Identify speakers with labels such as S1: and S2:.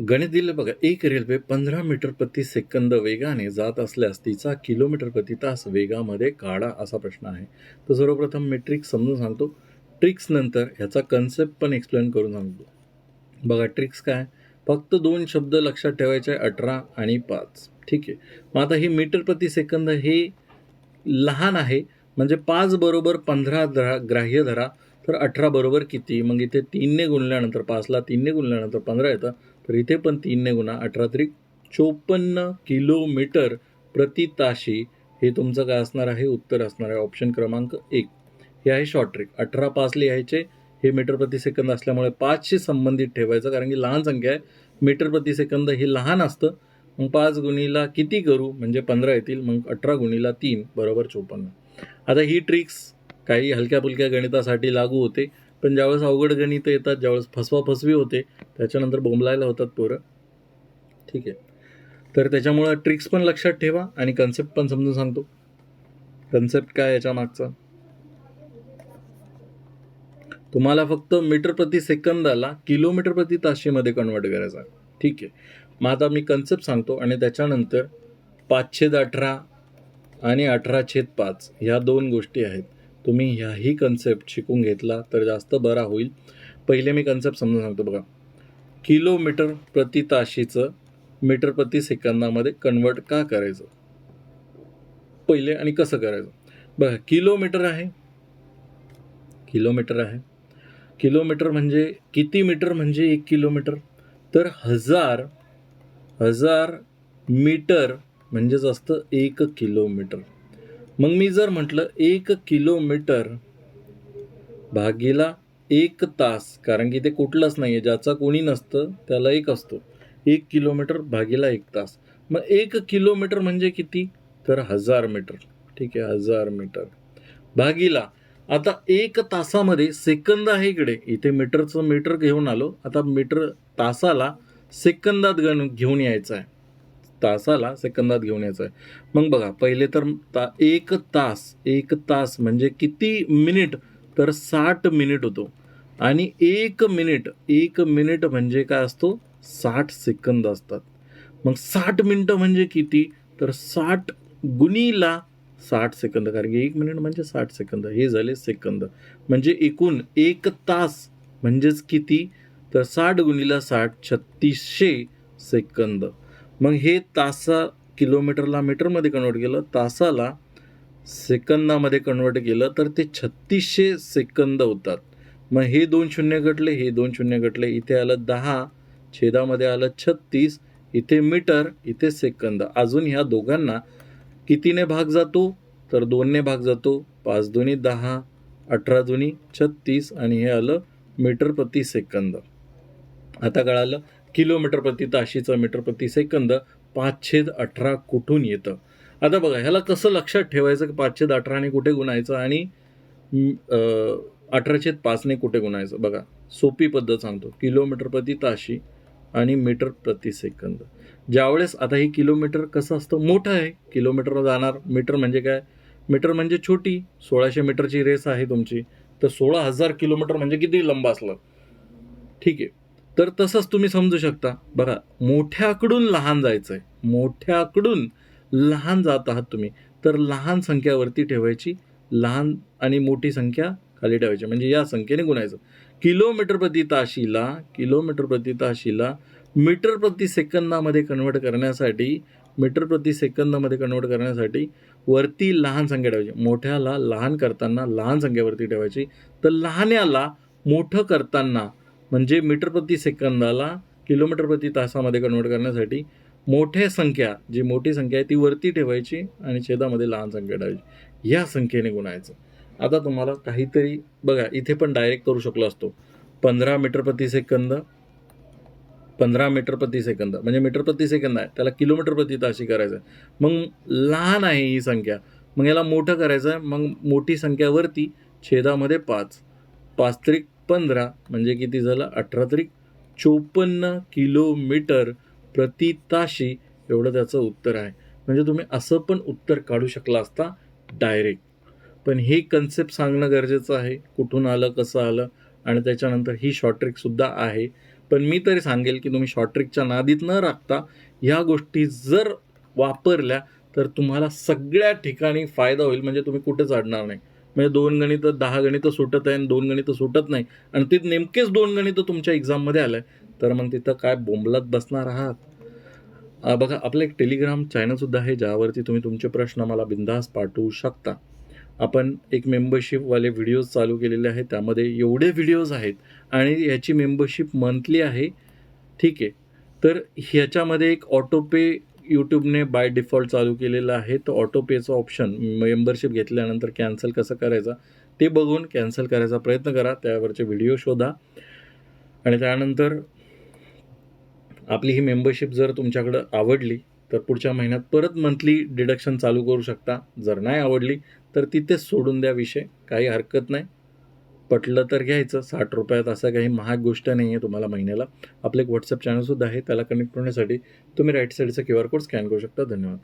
S1: गणित दिलं बघा एक रेल्वे पंधरा मीटर प्रति सेकंद वेगाने जात असल्यास तिचा किलोमीटर प्रति तास वेगामध्ये काढा असा प्रश्न आहे. तर सर्वप्रथम मी ट्रिक्स समजून सांगतो. ट्रिक्स नंतर ह्याचा कन्सेप्ट पण एक्सप्लेन करून सांगतो. बघा ट्रिक्स काय? फक्त दोन शब्द लक्षात ठेवायचे अठरा आणि पाच. ठीक आहे. मग आता ही मीटर प्रति सेकंद हे लहान आहे. म्हणजे पाच बरोबर पंधरा धरा ग्राह्य धरा. तर अठरा बरोबर किती? मग इथे तीनने गुणल्यानंतर पाचला तीनने गुणल्यानंतर पंधरा येतं. तर इथे पण तीनने गुणा अठरा तरी चोपन्न किलोमीटर प्रति ताशी हे तुमचं काय असणार आहे? उत्तर असणार आहे. ऑप्शन क्रमांक एक. हे आहे शॉर्ट ट्रिक अठरा पाच लिहायचे. हे मीटर प्रति सेकंद असल्यामुळे पाचशी संबंधित ठेवायचं. कारण की लहान संख्या आहे. मीटर प्रति सेकंद हे लहान असतं. मग पाच गुणीला किती करू? म्हणजे पंधरा येतील. मग अठरा गुणीला तीन. बरोबर चोपन्न. आता ही ट्रिक्स काही हलक्या फुलक्या गणितासाठी लागू होते. पण ज्यावेळेस अवघड गणितं येतात ज्यावेळेस फसवा फसवी होते त्याच्यानंतर बोंबलायला होतात पोरं. ठीक आहे. तर त्याच्यामुळं ट्रिक्स पण लक्षात ठेवा आणि कन्सेप्ट पण समजून सांगतो. कन्सेप्ट काय याच्या मागचा? तुम्हाला फक्त मीटर प्रति सेकंदाला किलोमीटर प्रति ताशीमध्ये कन्वर्ट करायचा ठीक आहे. मग आता मी कन्सेप्ट सांगतो आणि त्याच्यानंतर पाचशेद अठरा आणि अठरा छेद पाच ह्या दोन गोष्टी आहेत. तुम्ही ह्याही कन्सेप्ट शिकून घेतला तर जास्त बरा होईल. पहिले मी कन्सेप्ट समजून सांगतो बघा. किलोमीटर प्रति ताशीचं मीटर प्रति सेकंदामध्ये कन्वर्ट का करायचं? पहिले आणि कसं करायचं? बघा किलोमीटर आहे. किलोमीटर आहे. किलोमीटर म्हणजे किती मीटर म्हणजे एक किलोमीटर? तर हजार हजार मीटर म्हणजेच असतं एक किलोमीटर. मग मी जर म्हटलं एक किलोमीटर भागीला एक तास कारण की ते कुठलंच नाही आहे ज्याचा कोणी नसतं त्याला एक असतो. एक किलोमीटर भागीला एक तास. मग एक किलोमीटर म्हणजे किती? तर हजार मीटर. ठीक आहे हजार मीटर. भागीला. आता एक तासामध्ये सेकंद आहे इकडे. इथे मीटरचं मीटर घेऊन आलो. आता मीटर तासाला सेकंदात गण घेऊन यायचं आहे. तासाला सेकंदात घेऊन यायचं आहे मग बघा पहिले तर ता एक तास एक तास म्हणजे किती मिनिट? तर साठ मिनिट होतो. आणि एक मिनिट एक मिनिट म्हणजे काय असतो? साठ सेकंद असतात. मग साठ मिनटं म्हणजे किती? तर साठ गुणीला साठ सेकंद कारण की एक मिनिट म्हणजे साठ सेकंद हे झाले सेकंद. म्हणजे एकूण एक तास म्हणजेच किती? तर साठ गुणीला साठ छत्तीसशे सेकंद. मग हे तासा किलोमीटरला मीटरमध्ये कन्वर्ट केलं तासाला सेकंदामध्ये कन्वर्ट केलं तर ते छत्तीसशे सेकंद होतात. मग हे दोन शून्य घटले हे दोन शून्य घटले इथे आलं दहा छेदामध्ये आलं छत्तीस इथे मीटर इथे सेकंद. अजून ह्या दोघांना कितीने भाग जातो? तर दोनने भाग जातो. पाच दोन्ही दहा अठरा दोन्ही छत्तीस आणि हे आलं मीटर प्रति सेकंद. आता कळालं किलोमीटर प्रति ताशीचं मीटर प्रति सेकंद पाचशेद अठरा कुठून येतं? आता बघा ह्याला कसं लक्षात ठेवायचं की पाचशेद अठराने कुठे गुणायचं आणि अठराशेद पाचने कुठे गुणायचं? बघा सोपी पद्धत सांगतो. किलोमीटर प्रति ताशी आणि मीटर प्रति सेकंद. ज्यावेळेस आता हे किलोमीटर कसं असतं? मोठं आहे. किलोमीटर जाणार. मीटर म्हणजे काय? मीटर म्हणजे छोटी. सोळाशे मीटरची रेस आहे तुमची. तर सोळा हजार किलोमीटर म्हणजे किती लंब असलं? ठीक आहे. तर तसंच तुम्ही समजू शकता. बघा मोठ्याकडून लहान जायचं आहे मोठ्याकडून लहान जात आहात तुम्ही. तर लहान संख्यावरती ठेवायची लहान आणि मोठी संख्या खाली ठेवायची. म्हणजे या संख्येने गुणायचं. किलोमीटर प्रति ताशीला किलोमीटर प्रति ताशीला मीटर प्रति सेकंदामध्ये कन्वर्ट करण्यासाठी मीटर प्रति सेकंदामध्ये कन्वर्ट करण्यासाठी वरती लहान संख्या ठेवायची. मोठ्याला लहान करताना लहान संख्येवरती ठेवायची. तर लहान्याला मोठं करताना म्हणजे मीटर प्रति सेकंदाला किलोमीटर प्रति तासामध्ये कन्वर्ट करण्यासाठी मोठ्या संख्या जी मोठी संख्या आहे ती वरती ठेवायची आणि छेदामध्ये लहान संख्या ठेवायची. या संख्येने गुणायचं. आता तुम्हाला काहीतरी बघा इथे पण डायरेक्ट करू शकलो असतो. पंधरा मीटर प्रति सेकंद पंधरा मीटर प्रति सेकंद म्हणजे मीटर प्रति सेकंद आहे त्याला किलोमीटर प्रति ताशी करायचं आहे. मग लहान आहे ही संख्या मग याला मोठं करायचं आहे मग मोठी संख्यावरती छेदामध्ये पाच पाच त्रिक पंधरा म्हणजे किती झालं? अठरा तरी. चोपन्न किलोमीटर प्रति ताशी एवढं त्याचं उत्तर आहे. म्हणजे तुम्ही असं पण उत्तर काढू शकला असता डायरेक्ट. पण हे कन्सेप्ट सांगणं गरजेचं आहे. कुठून आलं कसं आलं? आणि त्याच्यानंतर ही शॉर्ट ट्रिकसुद्धा आहे. पण मी तरी सांगेल की तुम्ही शॉर्ट ट्रिकच्या नादीत न राखता ह्या गोष्टी जर वापरल्या तर तुम्हाला सगळ्या ठिकाणी फायदा होईल. म्हणजे तुम्ही कुठेच अडणार नाही. म्हणजे दोन गणितं दहा गणितं सुटत आहे आणि दोन गणितं सुटत नाही. आणि ते नेमकेच दोन गणितं तुमच्या एक्झाममध्ये आलं आहे तर मग तिथं काय बोंबलात बसणार आहात? बघा आपलं एक टेलिग्राम चॅनलसुद्धा आहे ज्यावरती तुम्ही तुमचे प्रश्न मला बिंदास पाठवू शकता. आपण एक मेंबरशिपवाले व्हिडिओज चालू केलेले आहेत. त्यामध्ये एवढे व्हिडिओज आहेत आणि याची मेंबरशिप मंथली आहे. ठीक आहे. तर ह्याच्यामध्ये एक ऑटोपे यूट्यूबने बाय डिफॉल्ट चालू केलेलं आहे. तर ऑटोपेचं ऑप्शन मेंबरशिप घेतल्यानंतर कॅन्सल कसं करायचा ते बघून कॅन्सल करायचा प्रयत्न करा. त्यावरचे व्हिडिओ शोधा. आणि त्यानंतर आपली ही मेंबरशिप जर तुमच्याकडं आवडली तर पुढच्या महिन्यात परत मंथली डिडक्शन चालू करू शकता. जर नाही आवडली तर तिथेच सोडून द्या विषय. काही हरकत नाही. पटलं तर घ्यायचं. साठ रुपयात असं काही महाग गोष्ट नाही आहे तुम्हाला महिन्याला. आपलं एक व्हॉट्सअप चॅनलसुद्धा आहे. त्याला कनेक्ट होण्यासाठी तुम्ही राईट साईडचा क्यू आर कोड स्कॅन करू शकता. धन्यवाद.